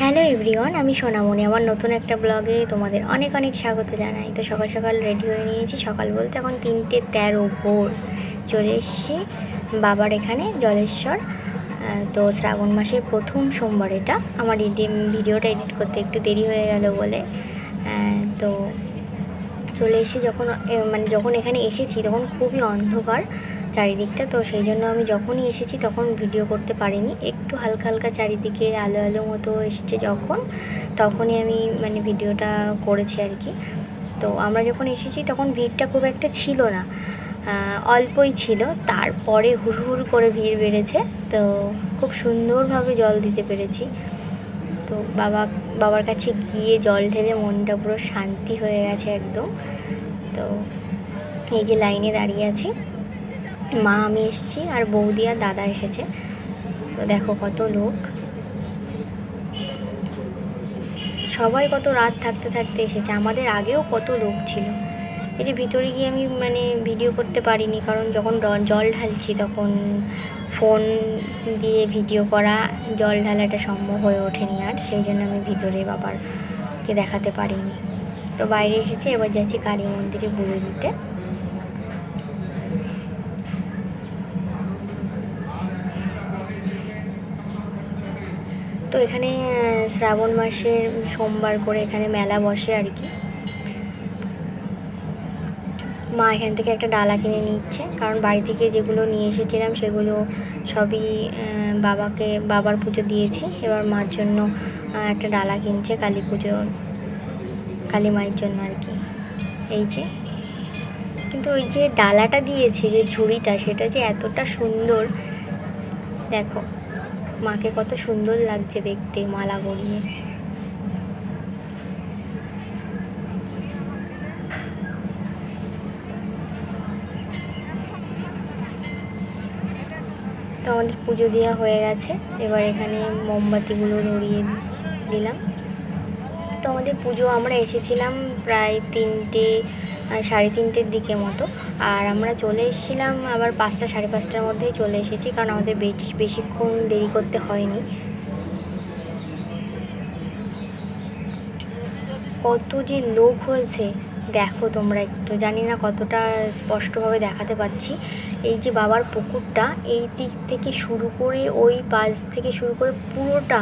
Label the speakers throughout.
Speaker 1: Hello everyone, আমি সোনামণি। আমার নতুন একটা ব্লগে তোমাদের অনেক অনেক স্বাগত জানাই। তো সকাল সকাল রেডি হয়ে নিয়েছি। সকাল বলতে এখন তিনটে তেরো ভোর চলে এসেছি বাবার এখানে, জলেশ্বর। তো শ্রাবণ মাসের প্রথম সোমবার এটা। আমার ভিডিওটা এডিট করতে একটু দেরি হয়ে গেল বলে। তো চলে এসে যখন মানে যখন এখানে এসেছি তখন খুবই অন্ধকার। চারিদিকটা। তো সেই জন্য আমি যখনই এসেছি তখন ভিডিও করতে পারিনি। একটু হালকা হালকা চারিদিকে আলো আলো মতো এসছে যখন, তখনই আমি মানে ভিডিওটা করেছি আর কি। তো আমরা যখন এসেছি তখন ভিড়টা খুব একটা ছিল না অল্পই ছিল। তারপরে হুড় হুড় করে ভিড় বেড়েছে। তো খুব সুন্দরভাবে জল দিতে পেরেছি। তো বাবা, বাবার কাছে গিয়ে জল ঢেলে মনটা পুরো শান্তি হয়ে গেছে একদম। তো এই যে লাইনে দাঁড়িয়ে আছি। মা, আমি এসেছি আর বৌদি আর দাদা এসেছে। তো দেখো কত লোক। সবাই কত রাত থাকতে থাকতে এসেছে। আমাদের আগেও কত লোক ছিল। এই যে ভিতরে গিয়ে আমি মানে ভিডিও করতে পারিনি, কারণ যখন জল ঢালছি তখন ফোন দিয়ে ভিডিও করা, জল ঢালাটা সম্ভব হয়ে ওঠেনি আর, সেই জন্য আমি ভিতরে বাবারকে দেখাতে পারিনি। তো বাইরে এসেছি, এবার যাচ্ছি কালী মন্দিরে পুজো দিতে। তো এখানে শ্রাবণ মাসের সোমবার করে এখানে মেলা বসে আর কি। মা এখান থেকে একটা ডালা কিনে নিচ্ছে, কারণ বাড়ি থেকে যেগুলো নিয়ে এসেছিলাম সেগুলো সবই বাবাকে, বাবার পুজো দিয়েছি। এবার মার জন্য একটা ডালা কিনছে কালী পুজো, কালী মায়ের জন্য আর কি। এই যে। কিন্তু ওই যে ডালাটা দিয়েছে, যে ঝুড়িটা, সেটা যে এতটা সুন্দর, দেখো। মাকে কত সুন্দর লাগছে দেখতে মালা পরিয়ে তো আমাদের পুজো দেওয়া হয়ে গেছে। এবার এখানে মোমবাতিগুলো ধরিয়ে দিলাম। তো আমাদের পুজো, আমরা এসেছিলাম প্রায় তিনটে সাড়ে তিনটের দিকে মতো। আর আমরা চলে এসেছিলাম আবার পাঁচটা, সাড়ে পাঁচটার মধ্যেই চলে এসেছি, কারণ আমাদের বেশ, বেশিক্ষণ দেরি করতে হয়নি। কত যে লোক হয়েছে, দেখো তোমরা একটু। জানি না কতটা স্পষ্টভাবে দেখাতে পাচ্ছি। এই যে বাবার পুকুরটা, এই দিক থেকে শুরু করে ওই পাশ থেকে শুরু করে পুরোটা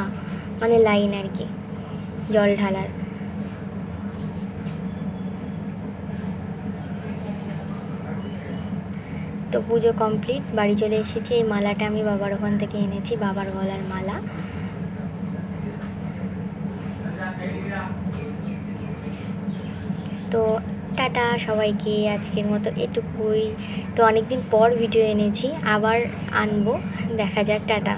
Speaker 1: মানে লাইন আর কি, জল ঢালার। তো পুজো কমপ্লিট বাড়ি চলে এসেছি, এই মালাটা আমি বাবার ওখান থেকে এনেছি, বাবার গলার মালা। তো টাটা সবাইকে, আজকের মতো এটুকুই। তো অনেকদিন পর ভিডিও এনেছি, আবার আনব, দেখা যাক, টাটা।